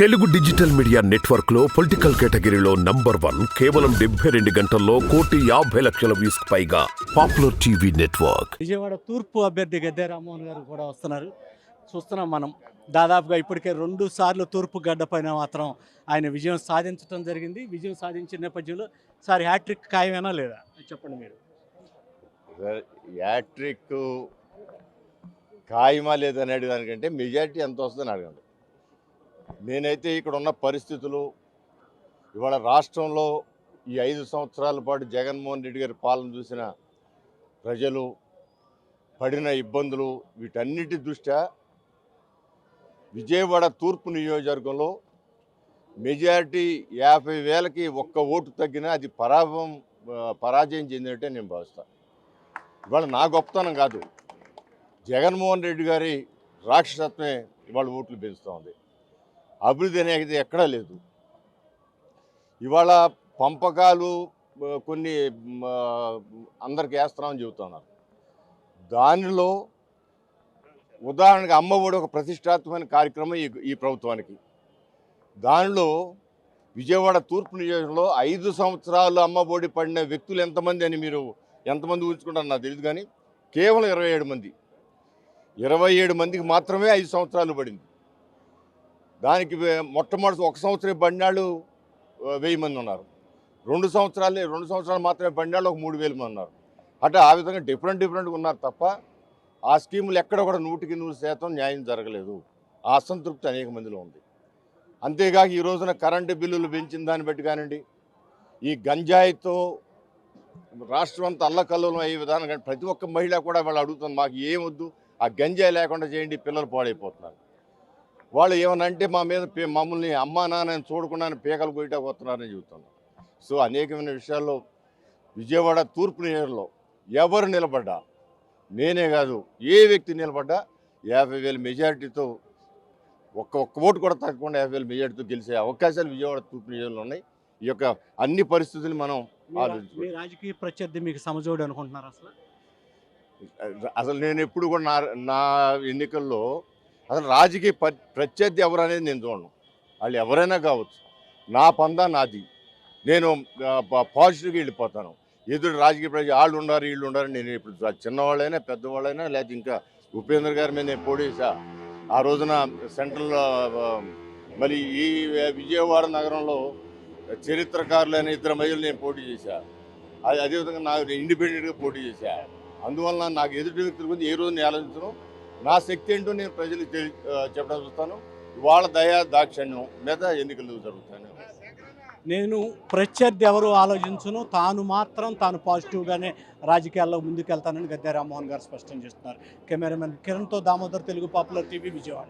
Telugu digital media నెట్వర్క్లో political కేటగిరీలో number one కేవలం డెబ్బై రెండు గంటల్లో కోటి యాభై లక్షల వ్యూస్ పైగా పాపులర్ టీవీ నెట్వర్క్. విజయవాడ తూర్పు అభ్యర్థి గద్దె రామ్మోహన్ గారు కూడా వస్తున్నారు. చూస్తున్నాం మనం. దాదాపుగా ఇప్పటికే రెండు సార్లు తూర్పు గడ్డ పైన మాత్రం ఆయన విజయం సాధించడం జరిగింది. విజయం సాధించిన నేపథ్యంలో సార్ హ్యాట్రిక్ ఖాయమేనా లేదా? చెప్పండి మీరు. సార్ యాట్రిక్ ఖాయమా లేదనేది దానికంటే మెజారిటీ ఎంత వస్తుందని అడగండి. నేనైతే ఇక్కడ ఉన్న పరిస్థితులు ఇవాళ రాష్ట్రంలో ఈ ఐదు సంవత్సరాల పాటు జగన్మోహన్ రెడ్డి గారి పాలన చూసిన ప్రజలు పడిన ఇబ్బందులు వీటన్నిటి దృష్ట్యా విజయవాడ తూర్పు నియోజకవర్గంలో మెజారిటీ యాభై వేలకి ఒక్క ఓటు తగ్గినా అది పరాభవం పరాజయం చెందినట్టే నేను భావిస్తాను ఇవాళ నా గొప్పతనం కాదు జగన్మోహన్ రెడ్డి గారి రాక్షసత్వమే ఇవాళ ఓట్లు పెంచుతూ ఉంది. అభివృద్ధి అనేది ఎక్కడా లేదు. ఇవాళ పంపకాలు కొన్ని అందరికి వేస్తున్నామని చెబుతున్నారు. దానిలో ఉదాహరణకు అమ్మఒడి ఒక ప్రతిష్టాత్మకమైన కార్యక్రమం ఈ ఈ ప్రభుత్వానికి. దానిలో విజయవాడ తూర్పు నియోజకంలో ఐదు సంవత్సరాలు అమ్మఒడి పడిన వ్యక్తులు ఎంతమంది అని మీరు ఎంతమంది ఊహించుకుంటారు నాకు తెలియదు కానీ కేవలం ఇరవై ఏడు మంది. ఇరవై ఏడు మందికి మాత్రమే ఐదు సంవత్సరాలు పడింది. దానికి వే- మొట్టమొదటి ఒక సంవత్సరం బండాళ్ళు వెయ్యి మంది ఉన్నారు. రెండు సంవత్సరాలు రెండు సంవత్సరాలు మాత్రమే బండాళ్ళు ఒక మూడు వేల మంది ఉన్నారు. అంటే ఆ విధంగా డిఫరెంట్ డిఫరెంట్గా ఉన్నారు తప్ప ఆ స్కీములు ఎక్కడ కూడా నూటికి నూరు శాతం న్యాయం జరగలేదు. ఆ అసంతృప్తి అనేక మందిలో ఉంది. అంతేగాక ఈ రోజున కరెంటు బిల్లులు పెంచిన దాన్ని బట్టి కానివ్వండి ఈ గంజాయితో రాష్ట్రం అంతా అల్లకల్లోలం అయ్యే విధానం కానీ ప్రతి ఒక్క మహిళ కూడా వాళ్ళు అడుగుతుంది మాకు ఏమొద్దు ఆ గంజాయి లేకుండా చేయండి పిల్లలు పాడైపోతున్నారు. వాళ్ళు ఏమన్నా అంటే మా మీద మమ్మల్ని అమ్మా నాన్న చూడకుండా పీకలు కొయ్యటా పోతున్నారని చెబుతున్నారు. సో అనేకమైన విషయాల్లో విజయవాడ తూర్పు నియోజకవర్గంలో ఎవరు నిలబడ్డా? నేనే కాదు ఏ వ్యక్తి నిలబడ్డా? యాభై వేల మెజారిటీతో ఒక్క ఒక్క ఓటు కూడా తగ్గకుండా యాభై వేల మెజారిటీతో గెలిచే అవకాశాలు విజయవాడ తూర్పు నియోజకవర్గంలో ఉన్నాయి. ఈ యొక్క అన్ని పరిస్థితులు మనం మీ రా- ఆలోచించుకో మీ రాజకీయ ప్రత్యర్థి మీకు సమజోడు అనుకుంటున్నారు అసలు? అసలు నేను ఎప్పుడు కూడా నా నా ఎన్నికల్లో అసలు రాజకీయ ప్రత్యర్థి ఎవరు అనేది నేను చూడను. వాళ్ళు ఎవరైనా కావచ్చు. నా పందా నాది. నేను పాజిటివ్గా వెళ్ళిపోతాను. ఎదురు రాజకీయ ప్రజలు వాళ్ళు ఉండారు వీళ్ళు ఉండారు నేను ఇప్పుడు చిన్నవాళ్ళైనా పెద్దవాళ్ళైనా లేకపోతే ఇంకా ఉపేంద్ర గారి మీద నేను పోటీ ఆ రోజున సెంట్రల్ మరి ఈ విజయవాడ నగరంలో చరిత్రకారులైన ఇద్దరు మహిళలు నేను పోటీ చేశా. అది అదేవిధంగా నాకు ఇండిపెండెంట్గా పోటీ చేశా. అందువల్ల నాకు ఎదుటి వ్యక్తుల గురించి ఏ రోజు నేను ఆలోచించను. నా శక్తి ఏంటో నేను ప్రజలు తెలి- చెప్పడం చూస్తాను. వాళ్ళ దయా దాక్షణ్యం మీద ఎన్నికలు జరుగుతాయి. నేను ప్రత్యర్థి ఎవరు ఆలోచించను తాను మాత్రం తాను పాజిటివ్గానే రాజకీయాల్లో ముందుకెళ్తానని గద్దె రామ్మోహన్ గారు స్పష్టం చేస్తున్నారు. కెమెరామెన్ కిరణ్తో దామోదర్ తెలుగు పాపులర్ టీవీ విజయవాడ.